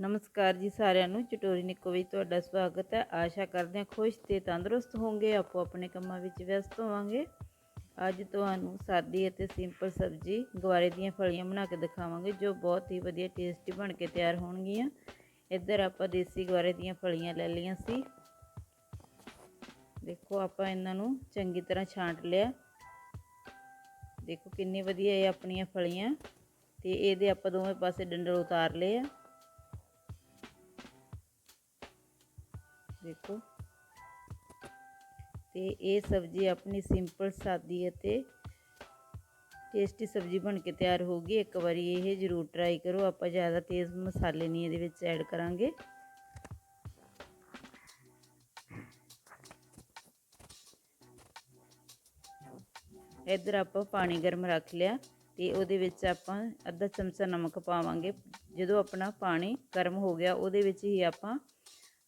ਨਮਸਕਾਰ ਜੀ ਸਾਰਿਆਂ ਨੂੰ। ਚਟੋਰੀ ਨਿੱਕੋ ਵਿੱਚ ਤੁਹਾਡਾ ਸਵਾਗਤ ਹੈ। ਆਸ਼ਾ ਕਰਦੇ ਹਾਂ ਖੁਸ਼ ਤੇ ਤੰਦਰੁਸਤ ਹੋਵੋਗੇ। ਆਪੋ ਆਪਣੇ ਕੰਮਾਂ ਵਿੱਚ ਵਿਅਸਤ ਹੋਵਾਂਗੇ। ਅੱਜ ਤੁਹਾਨੂੰ ਸਾਦੀ ਅਤੇ ਸਿੰਪਲ ਸਬਜ਼ੀ, ਗਵਾਰੇ ਦੀਆਂ ਫਲੀਆਂ ਬਣਾ ਕੇ ਦਿਖਾਵਾਂਗੇ, ਜੋ ਬਹੁਤ ਹੀ ਵਧੀਆ ਟੇਸਟੀ ਬਣ ਕੇ ਤਿਆਰ ਹੋਣਗੀਆਂ। ਇੱਧਰ ਆਪਾਂ ਦੇਸੀ ਗਵਾਰੇ ਦੀਆਂ ਫਲੀਆਂ ਲੈ ਲਈਆਂ ਸੀ। ਦੇਖੋ, ਆਪਾਂ ਇਹਨਾਂ ਨੂੰ ਚੰਗੀ ਤਰ੍ਹਾਂ ਛਾਂਟ ਲਿਆ। ਦੇਖੋ, ਕਿੰਨੀ ਵਧੀਆ ਇਹ ਆਪਣੀਆਂ ਫਲੀਆਂ। ਤੇ ਇਹਦੇ ਆਪਾਂ ਦੋਵੇਂ ਪਾਸੇ ਡੰਡਲ ਉਤਾਰ ਲਏ ਆ। ਦੇਖੋ। ਤੇ ਇਹ ਸਬਜ਼ੀ ਆਪਣੀ ਸਿੰਪਲ ਸਾਦੀ ਅਤੇ ਟੇਸਟੀ ਸਬਜ਼ੀ ਬਣ ਕੇ ਤਿਆਰ ਹੋਊਗੀ ਇੱਕ ਵਾਰੀ ਇਹ ਜ਼ਰੂਰ ਟਰਾਈ ਕਰੋ। ਆਪਾਂ ਜ਼ਿਆਦਾ ਤੇਜ਼ ਮਸਾਲੇ ਨਹੀਂ ਇਹਦੇ ਵਿੱਚ ਐਡ ਕਰਾਂਗੇ। ਇੱਧਰ ਆਪਾਂ ਪਾਣੀ ਗਰਮ ਰੱਖ ਲਿਆ ਤੇ ਉਹਦੇ ਵਿੱਚ ਆਪਾਂ ਅੱਧਾ ਚਮਚਾ ਨਮਕ ਪਾਵਾਂਗੇ। ਜਦੋਂ ਆਪਣਾ ਪਾਣੀ ਗਰਮ ਹੋ ਗਿਆ, ਉਹਦੇ ਵਿੱਚ ਹੀ ਆਪਾਂ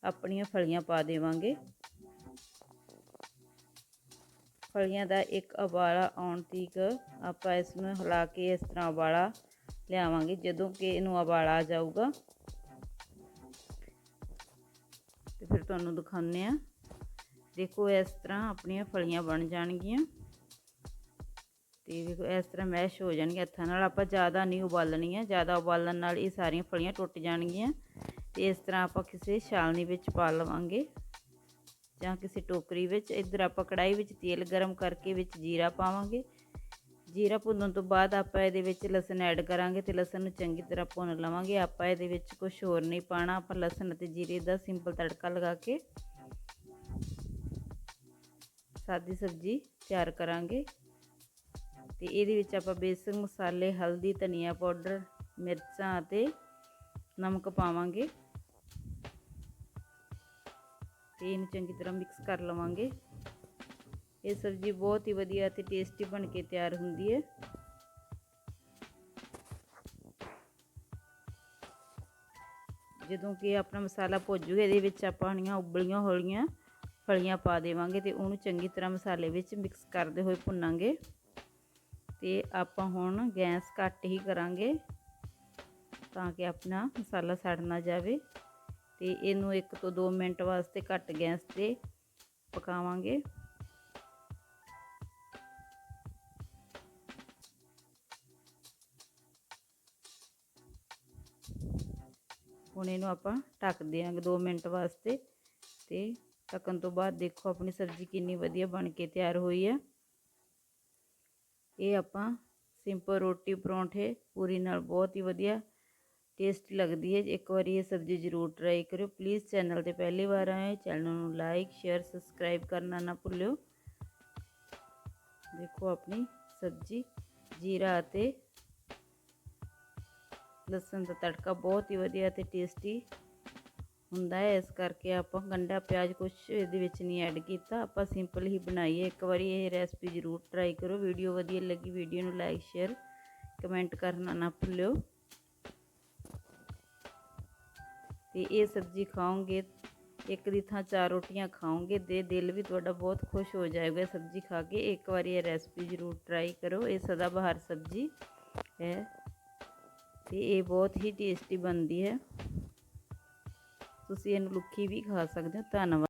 ਆਪਣੀਆਂ ਫਲੀਆਂ ਪਾ ਦੇਵਾਂਗੇ। ਫਲੀਆਂ ਦਾ ਇੱਕ ਉਬਾਲਾ ਆਉਣ ਤੀਕ ਆਪਾਂ ਇਸ ਨੂੰ ਹਿਲਾ ਕੇ ਇਸ ਤਰ੍ਹਾਂ ਉਬਾਲਾ ਲਿਆਵਾਂਗੇ, ਜਦੋਂ ਕਿ ਇਹਨੂੰ ਉਬਾਲਾ ਆ ਜਾਊਗਾ। ਤੇ ਫਿਰ ਤੁਹਾਨੂੰ ਦਿਖਾਉਂਦੇ ਆ ਦੇਖੋ, ਇਸ ਤਰ੍ਹਾਂ ਆਪਣੀਆਂ ਫਲੀਆਂ ਬਣ ਜਾਣਗੀਆਂ। ਤੇ ਵੇਖੋ, ਇਸ ਤਰ੍ਹਾਂ ਮੈਸ਼ ਹੋ ਜਾਣਗੀਆਂ। ਹੱਥਾਂ ਨਾਲ ਆਪਾਂ ਜ਼ਿਆਦਾ ਨਹੀਂ ਉਬਾਲਣੀਆਂ, ਜ਼ਿਆਦਾ ਉਬਾਲਣ ਨਾਲ ਇਹ ਸਾਰੀਆਂ ਫਲੀਆਂ ਟੁੱਟ ਜਾਣਗੀਆਂ। ਤੇ ਇਸ ਤਰ੍ਹਾਂ ਆਪਾਂ ਕਿਸੇ ਛਾਲਣੀ ਵਿੱਚ ਪਾ ਲਵਾਂਗੇ ਜਾਂ ਕਿਸੇ ਟੋਕਰੀ ਵਿੱਚ। ਇੱਧਰ ਆਪਾਂ ਕੜਾਈ ਵਿੱਚ ਤੇਲ ਗਰਮ ਕਰਕੇ ਵਿੱਚ ਜੀਰਾ ਪਾਵਾਂਗੇ। ਜੀਰਾ ਭੁੰਨਣ ਤੋਂ ਬਾਅਦ ਆਪਾਂ ਇਹਦੇ ਵਿੱਚ ਲਸਣ ਐਡ ਕਰਾਂਗੇ ਤੇ ਲਸਣ ਨੂੰ ਚੰਗੀ ਤਰ੍ਹਾਂ ਭੁੰਨ ਲਵਾਂਗੇ। ਆਪਾਂ ਇਹਦੇ ਵਿੱਚ ਕੁਝ ਹੋਰ ਨਹੀਂ ਪਾਣਾ। ਆਪਾਂ ਲਸਣ ਅਤੇ ਜੀਰੇ ਦਾ ਸਿੰਪਲ ਤੜਕਾ ਲਗਾ ਕੇ ਸਾਦੀ ਸਬਜ਼ੀ ਤਿਆਰ ਕਰਾਂਗੇ। ਤੇ ਇਹਦੇ ਵਿੱਚ ਆਪਾਂ ਬੇਸਿਕ ਮਸਾਲੇ, ਹਲਦੀ, ਧਨੀਆ ਪਾਊਡਰ, ਮਿਰਚਾਂ ਅਤੇ ਨਮਕ ਪਾਵਾਂਗੇ ਤੇ ਇਹਨੂੰ ਚੰਗੀ ਤਰ੍ਹਾਂ ਮਿਕਸ ਕਰ ਲਵਾਂਗੇ ਇਹ ਸਬਜ਼ੀ ਬਹੁਤ ਹੀ ਵਧੀਆ ਤੇ ਟੇਸਟੀ ਬਣ ਕੇ ਤਿਆਰ ਹੁੰਦੀ ਹੈ ਜਦੋਂ ਕਿ ਆਪਣਾ ਮਸਾਲਾ ਭੁੱਜੂਗਾ ਇਹਦੇ ਵਿੱਚ ਆਪਾਂ ਹਣੀਆਂ ਉਬਲੀਆਂ ਹੋਲੀਆਂ ਫਲੀਆਂ ਪਾ ਦੇਵਾਂਗੇ ਤੇ ਉਹਨੂੰ ਚੰਗੀ ਤਰ੍ਹਾਂ ਮਸਾਲੇ ਵਿੱਚ ਮਿਕਸ ਕਰਦੇ ਹੋਏ ਭੁੰਨਾਂਗੇ ਤੇ ਆਪਾਂ ਹੁਣ ਗੈਸ ਘੱਟ ਹੀ ਕਰਾਂਗੇ ਤਾਂ ਕਿ ਆਪਣਾ ਮਸਾਲਾ ਸੜ ਨਾ ਜਾਵੇ ਤੇ ਇਹਨੂੰ 1 ਤੋਂ 2 ਮਿੰਟ ਵਾਸਤੇ ਘੱਟ ਗੈਸ ਤੇ ਪਕਾਵਾਂਗੇ। ਹੁਣ ਇਹਨੂੰ ਆਪਾਂ ਢੱਕ ਦਿਆਂਗੇ 2 ਮਿੰਟ ਵਾਸਤੇ ਤੇ ਢੱਕਣ ਤੋਂ ਬਾਅਦ ਦੇਖੋ ਆਪਣੀ ਸਬਜ਼ੀ ਕਿੰਨੀ ਵਧੀਆ ਬਣ ਕੇ ਤਿਆਰ ਹੋਈ ਹੈ ਇਹ ਆਪਾਂ ਸਿੰਪਲ ਰੋਟੀ ਪਰੌਂਠੇ ਪੂਰੀ ਨਾਲ ਬਹੁਤ ਹੀ ਵਧੀਆ ਟੇਸਟੀ ਲੱਗਦੀ ਹੈ। ਇੱਕ ਵਾਰੀ ਇਹ ਸਬਜ਼ੀ ਜ਼ਰੂਰ ਟਰਾਈ ਕਰਿਓ। ਪਲੀਜ਼ ਚੈਨਲ ਤੇ ਪਹਿਲੀ ਵਾਰ ਆਏ ਚੈਨਲ ਨੂੰ ਲਾਈਕ ਸ਼ੇਅਰ ਸਬਸਕ੍ਰਾਈਬ ਕਰਨਾ ਨਾ ਭੁੱਲਿਓ। ਦੇਖੋ ਆਪਣੀ ਸਬਜ਼ੀ, ਜੀਰਾ ਅਤੇ ਲਸਣ ਦਾ ਤੜਕਾ ਬਹੁਤ ਹੀ ਵਧੀਆ ਤੇ ਟੇਸਟੀ ਹੁੰਦਾ ਹੈ। ਇਸ ਕਰਕੇ ਆਪਾਂ ਗੰਡਾ ਪਿਆਜ਼ ਕੁਝ ਇਹਦੇ ਵਿੱਚ ਨਹੀਂ ਐਡ ਕੀਤਾ। ਆਪਾਂ ਸਿੰਪਲ ਹੀ ਬਣਾਈ ਹੈ ਇੱਕ ਵਾਰੀ ਇਹ ਰੈਸਪੀ ਜ਼ਰੂਰ ਟਰਾਈ ਕਰੋ ਵੀਡੀਓ ਵਧੀਆ ਲੱਗੀ, ਵੀਡੀਓ ਨੂੰ ਲਾਈਕ ਸ਼ੇਅਰ ਕਮੈਂਟ ਕਰਨਾ ਨਾ ਭੁੱਲਿਓ। ਤੇ ਇਹ ਸਬਜ਼ੀ ਖਾਓਗੇ, ਇੱਕ ਦੀ ਥਾਂ ਚਾਰ ਰੋਟੀਆਂ ਖਾਓਗੇ ਤੇ ਦਿਲ ਵੀ ਤੁਹਾਡਾ ਬਹੁਤ ਖੁਸ਼ ਹੋ ਜਾਏਗਾ ਸਬਜ਼ੀ ਖਾ ਕੇ। ਇੱਕ ਵਾਰੀ ਇਹ ਰੈਸਪੀ ਜ਼ਰੂਰ ਟਰਾਈ ਕਰੋ, ਇਹ ਸਦਾ ਬਹਾਰ ਸਬਜ਼ੀ ਹੈ ਤੇ ਇਹ ਬਹੁਤ ਹੀ ਟੇਸਟੀ ਬਣਦੀ ਹੈ। ਤੁਸੀਂ ਇਹਨੂੰ ਲੁੱਕੀ ਵੀ ਖਾ ਸਕਦੇ ਹੋ। ਧੰਨਵਾਦ।